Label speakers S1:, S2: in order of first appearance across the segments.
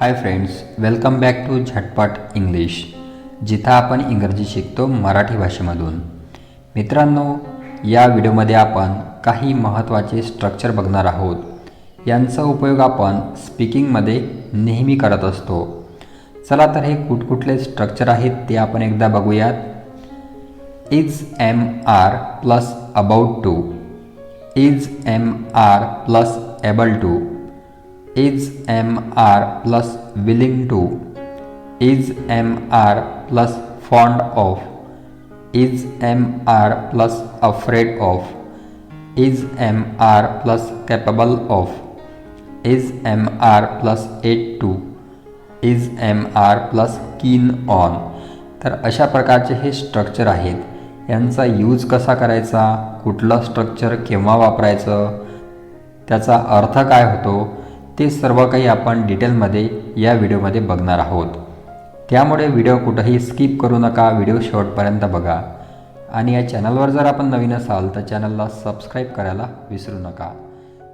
S1: Hi friends welcome back to Jhatpat English जिथं आपण इंग्रजी शिकतो मराठी भाषेमधून. मित्रांनो या व्हिडिओमध्ये आपण काही महत्त्वाचे स्ट्रक्चर बघणार आहोत. यांचा उपयोग आपण स्पीकिंगमध्ये नेहमी करत असतो. चला तर हे कुठकुठले स्ट्रक्चर आहेत ते आपण एकदा बघूयात. Is am are plus about to is am are plus able to is am are plus willing to is am are plus fond of is am are plus afraid of is am are plus capable of is am are plus at to is am are plus keen on तर अशा प्रकारचे हे structure आहेत यांचा use कसा करायचा कुठलं structure केव्हा वापरायचं त्याचा अर्थ काय होतो ते सर्व काही आपण डिटेलमध्ये या व्हिडिओमध्ये बघणार आहोत. त्यामुळे व्हिडिओ कुठंही स्किप करू नका व्हिडिओ शेवटपर्यंत बघा. आणि या चॅनलवर जर आपण नवीन असाल तर चॅनलला सबस्क्राईब करायला विसरू नका.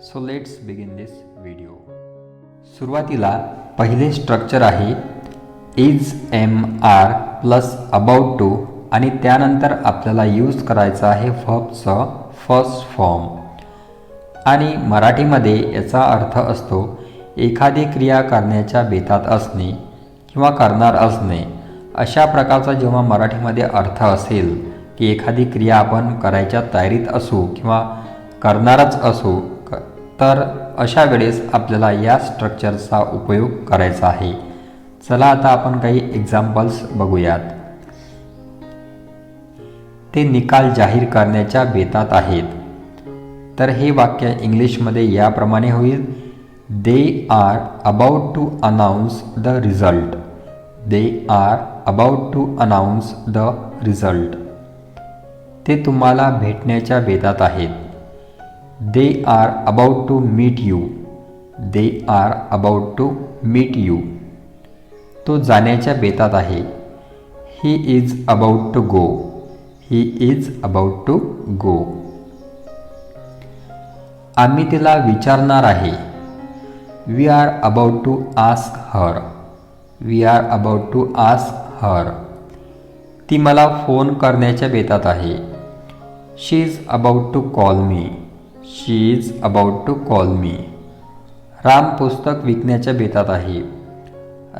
S1: So let's begin this video सुरुवातीला पहिले स्ट्रक्चर आहे is am are plus about to आणि त्यानंतर आपल्याला यूज करायचं आहे फबचं फर्स्ट फॉर्म आणि मराठीमध्ये याचा अर्थ असतो एखादी क्रिया करण्याच्या बेतात असणे किंवा करणार असणे. अशा प्रकारचा जेव्हा मराठीमध्ये अर्थ असेल की एखादी क्रिया आपण करायच्या तयारीत असू किंवा करणारच असू क तर अशा वेळेस आपल्याला या स्ट्रक्चरचा उपयोग करायचा आहे. चला आता आपण काही एक्झाम्पल्स बघूयात. ते निकाल जाहीर करण्याच्या बेतात आहेत. तर हे वाक्य इंग्लिशमध्ये याप्रमाणे होईल. They are about to announce the result they are about to announce the result ते तुम्हाला भेटण्याच्या बेतात आहेत. They are about to meet you they are about to meet you तो जाण्याच्या बेतात आहे. He is about to go he is about to go आम्ही तिला विचारणार आहे. We are about to ask her we are about to ask her ती मला फोन करण्याच्या बेतात आहे. She is about to call me she is about to call me Ram पुस्तक विकण्याच्या बेतात आहे.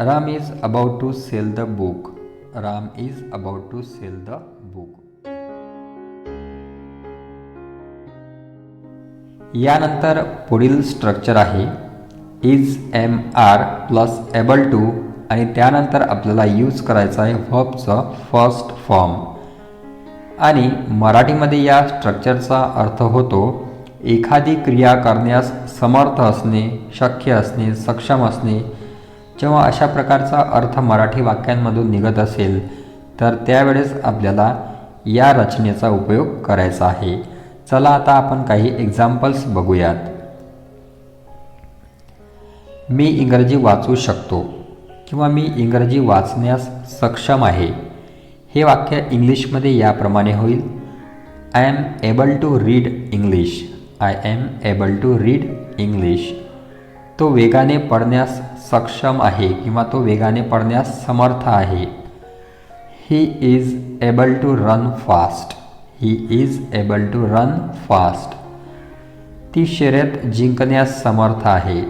S1: Ram is about to sell the book Ram is about to sell the यानंतर पुढील स्ट्रक्चर आहे is am are plus able to आणि त्यानंतर आपल्याला यूज करायचं आहे व्हबचं फर्स्ट फॉर्म आणि मराठीमध्ये या स्ट्रक्चरचा अर्थ होतो एखादी क्रिया करण्यास समर्थ असणे शक्य असणे सक्षम असणे. जेव्हा अशा प्रकारचा अर्थ मराठी वाक्यांमधून निघत असेल तर त्यावेळेस आपल्याला या रचनेचा उपयोग करायचा आहे. चला आता आपण काही एक्झाम्पल्स बघूयात. मी इंग्रजी वाचू शकतो किंवा मी इंग्रजी वाचण्यास सक्षम आहे. हे वाक्य इंग्लिशमध्ये याप्रमाणे होईल. I am able to read English I am able to read English तो वेगाने पडण्यास सक्षम आहे किंवा तो वेगाने पडण्यास समर्थ आहे. He is able to run fast he is able to run fast ती शर्यत जिंकण्यास समर्थ आहे.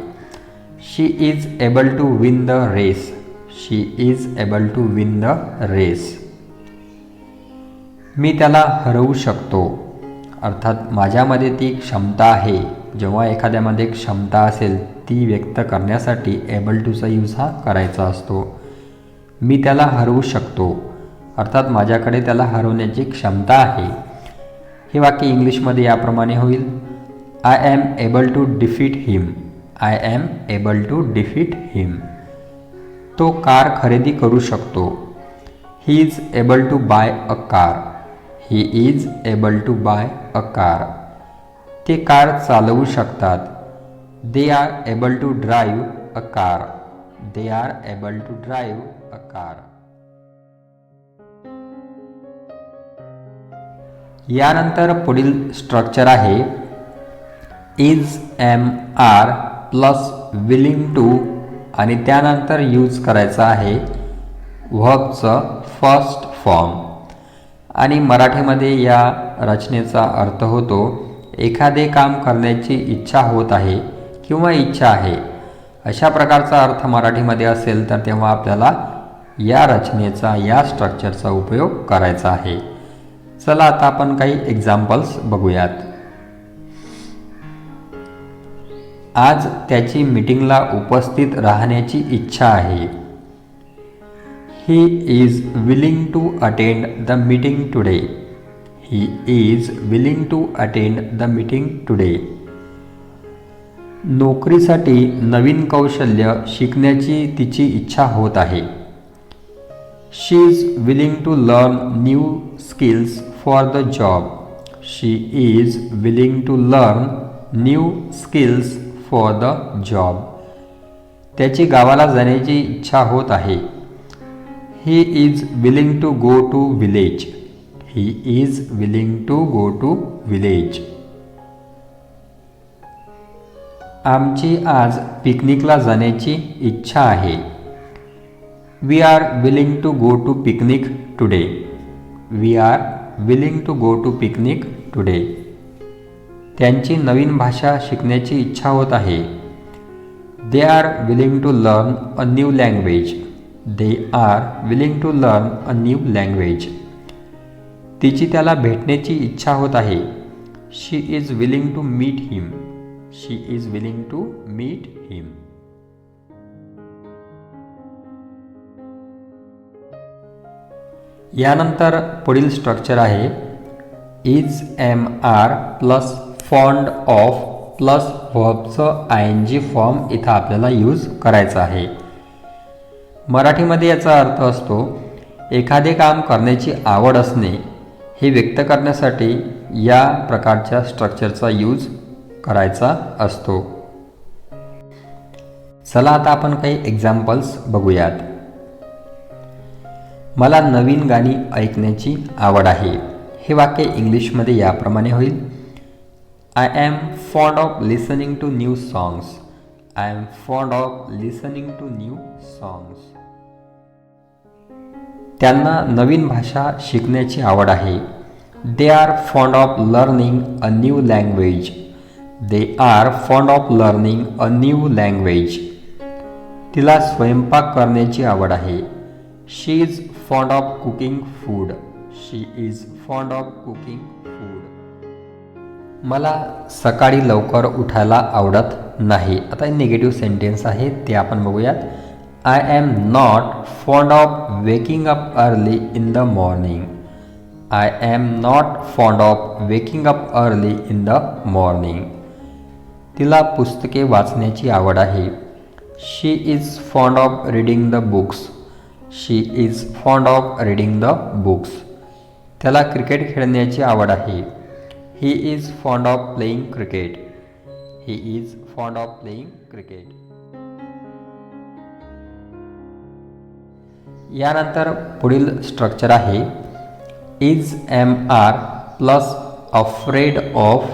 S1: She is able to win the race she is able to win the race मी त्याला हरवू शकतो. अर्थात माझ्यामध्ये ती क्षमता आहे. जेव्हा एखाद्यामध्ये क्षमता असेल ती व्यक्त करण्यासाठी एबल टूचा यूज हा करायचा असतो. मी त्याला हरवू शकतो. अर्थात माझ्याकडे त्याला हरवण्याची क्षमता आहे. हे वाक्य इंग्लिशमध्ये याप्रमाणे होईल. I am able to defeat him I am able to defeat him तो कार खरेदी करू शकतो. He is able to buy a car he is able to buy a car ते कार चालवू शकतात. They are able to drive a car they are able to drive a car यानंतर पुढील structure आहे. Is am are plus willing to आणि त्यानंतर use करायचा आहे. व्हबचं फर्स्ट फॉर्म आणि मराठीमध्ये या रचनेचा अर्थ होतो एखादे काम करण्याची इच्छा होत आहे किंवा इच्छा आहे. अशा प्रकारचा अर्थ मराठीमध्ये असेल तर तेव्हा आपल्याला या रचनेचा या स्ट्रक्चरचा उपयोग करायचा आहे. चला आता आपण काही एक्झाम्पल्स बघूयात. आज त्याची मीटिंगला उपस्थित राहण्याची इच्छा आहे. He is willing to attend the meeting today he is willing to attend the meeting today नोकरीसाठी नवीन कौशल्य शिकण्याची तिची इच्छा होत आहे. She is willing to learn new skills for the job she is willing to learn new skills for the job त्याची गावाला जाण्याची इच्छा होत आहे. He is willing to go to village he is willing to go to village आमची आज पिकनिकला जाण्याची इच्छा आहे. We are willing to go to picnic today we are willing to go to picnic today त्यांची नवीन भाषा शिकण्याची इच्छा होत आहे. They are willing to learn a new language they are willing to learn a new language तिची त्याला भेटण्याची इच्छा होत आहे. She is willing to meet him she is willing to meet him यानंतर पुढील स्ट्रक्चर आहे. Is am are plus fond of plus व्हबचं I N G form इथं आपल्याला यूज करायचा आहे. मराठीमध्ये याचा अर्थ असतो एखादे काम करण्याची आवड असणे हे व्यक्त करण्यासाठी या प्रकारच्या स्ट्रक्चरचा यूज करायचा असतो. चला आता आपण काही एक्झाम्पल्स बघूयात. मला नवीन गाणी ऐकण्याची आवड आहे. हे वाक्य इंग्लिशमध्ये याप्रमाणे होईल. I am fond of listening to new songs I am fond of listening to new songs त्यांना नवीन भाषा शिकण्याची आवड आहे. They are fond of learning a new language they are fond of learning a new language तिला स्वयंपाक करण्याची आवड आहे. She is fond of cooking food she is fond of cooking food मला सकाळी लवकर उठायला आवडत नाही. आता निगेटिव्ह सेंटेन्स आहे ते आपण बघूयात. I am not fond of waking up early in the morning I am not fond of waking up early in the morning तिला पुस्तके वाचण्याची आवड आहे. She is fond of reading the books she is fond of reading the books त्याला cricket खेळण्याची आवड आहे. He is fond of playing cricket he is fond of playing cricket यानंतर पुढील स्ट्रक्चर आहे. Is am are plus afraid of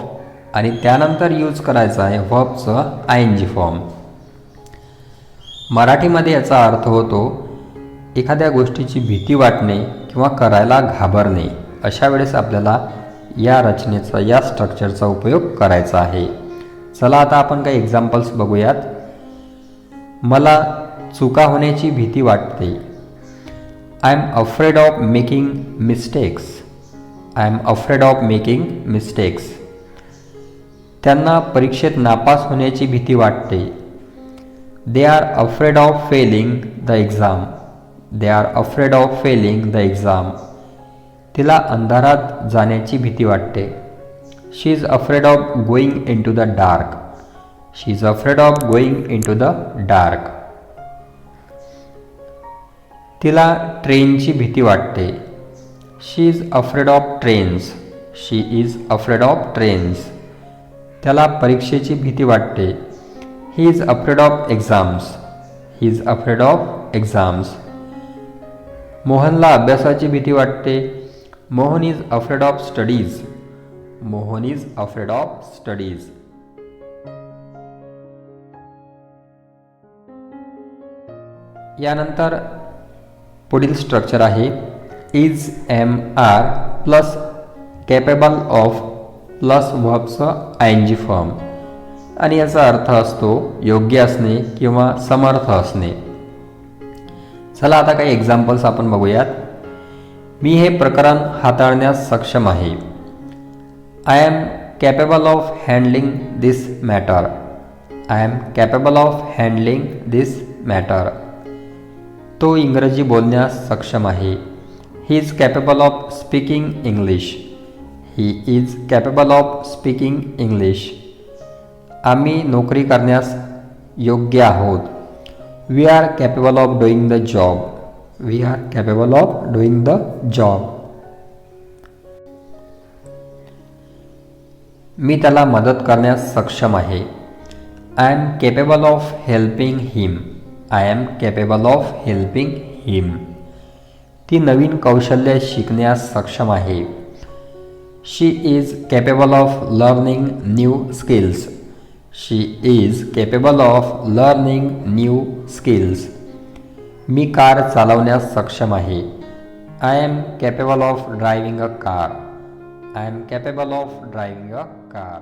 S1: आणि त्यानंतर use करायचं आहे व्हबचं आय एन जी फॉर्म मराठीमध्ये याचा अर्थ होतो एखाद्या गोष्टीची भीती वाटणे किंवा करायला घाबरणे अशा वेळेस आपल्याला या रचनेचा या स्ट्रक्चरचा उपयोग करायचा आहे. चला आता आपण काही एक्झाम्पल्स बघूयात. मला चुका होण्याची भीती वाटते. I am afraid of making mistakes I am afraid of making mistakes त्यांना परीक्षेत नापास होण्याची भीती वाटते. They are afraid of failing the exam they are afraid of failing the exam तिला अंधारात जाण्याची भीती वाटते. She is afraid of going into the dark she is afraid of going into the dark तिला ट्रेनची भीती वाटते. She is afraid of trains she is afraid of trains त्याला परीक्षेची भीती वाटते. He is afraid of exams he is afraid of exams मोहनला अभ्यासाची भीती वाटते. Mohan is afraid of studies Mohan is afraid of studies यानंतर पुढील स्ट्रक्चर आहे. Is am are plus capable of plus व्हब्सचं I N G form आणि याचा अर्थ असतो योग्य असणे किंवा समर्थ असणे. चला आता काही एक्झाम्पल्स आपण बघूयात. मी हे प्रकरण हाताळण्यास सक्षम आहे. I am capable of handling this matter I am capable of handling this matter तो इंग्रजी बोलण्यास सक्षम आहे. He is capable of speaking English he is capable of speaking English आम्ही नोकरी करण्यास योग्य आहोत. We are capable of doing the job we are capable of doing the job मी त्याला मदत करण्यास सक्षम आहे. I am capable of helping him I am capable of helping him ती नवीन कौशल्य शिकण्यास सक्षम आहे. She is capable of learning new skills she is capable of learning new skills me car चालवण्यास सक्षम आहे. I am capable of driving a car I am capable of driving a car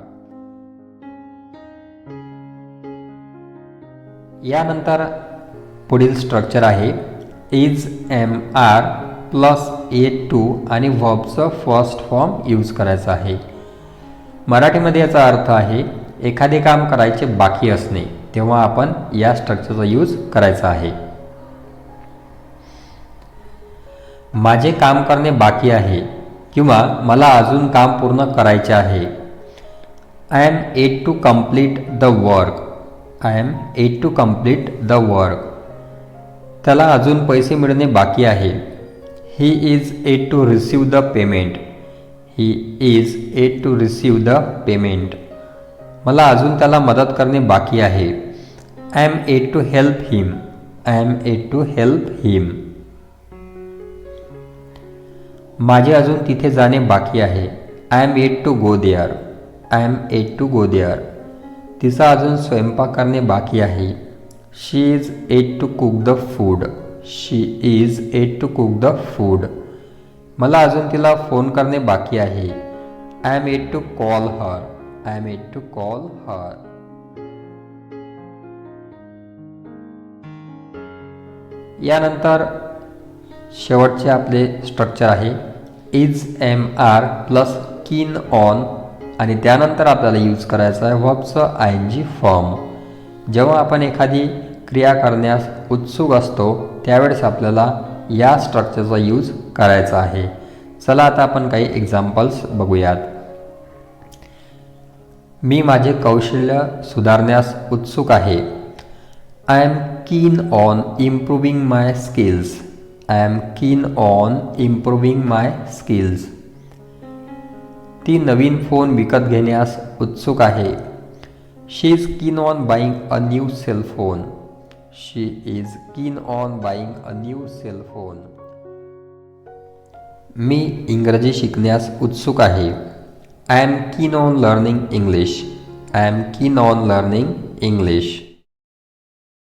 S1: यानंतर पुढील स्ट्रक्चर आहे. Is am are plus yet to आणि व्हॉबचं first form use करायचं आहे. मराठीमध्ये याचा अर्थ आहे एखादे काम करायचे बाकी असणे तेव्हा आपण या स्ट्रक्चरचा यूज करायचा आहे. माझे काम करणे बाकी आहे किंवा मला अजून काम पूर्ण करायचे आहे. I am yet to complete the work I am yet to complete the work त्याला अजून पैसे मिळणे बाकी आहे. He is yet to receive the payment he is yet to receive the payment मला अजून त्याला मदत करणे बाकी आहे. I am yet to help him I am yet to help him माझे अजून तिथे जाणे बाकी आहे. I am yet to go there I am yet to go there तिचा अजून स्वयंपाक करणे बाकी आहे. She is yet to cook the food she is yet to cook the food मला अजून तिला फोन करणे बाकी आहे. I am yet to call her I made to to call यानंतर शेवटचे आपले स्ट्रक्चर आहे. Is am are plus keen on आणि त्यानंतर आपल्याला यूज करायचं आहे व्हबचं आय एन जी फॉर्म जेव्हा आपण एखादी क्रिया करण्यास उत्सुक असतो त्यावेळेस आपल्याला या स्ट्रक्चरचा यूज करायचा आहे. चला आता आपण काही एक्झाम्पल्स बघूयात. मी माझे कौशल्य सुधारण्यास उत्सुक आहे. I am keen on improving my skills I am keen on improving my skills ती नवीन फोन विकत घेण्यास उत्सुक आहे. She is keen on buying a new cell phone she is keen on buying a new cell phone मी इंग्रजी शिकण्यास उत्सुक आहे. I am keen on learning English. I am keen on learning English.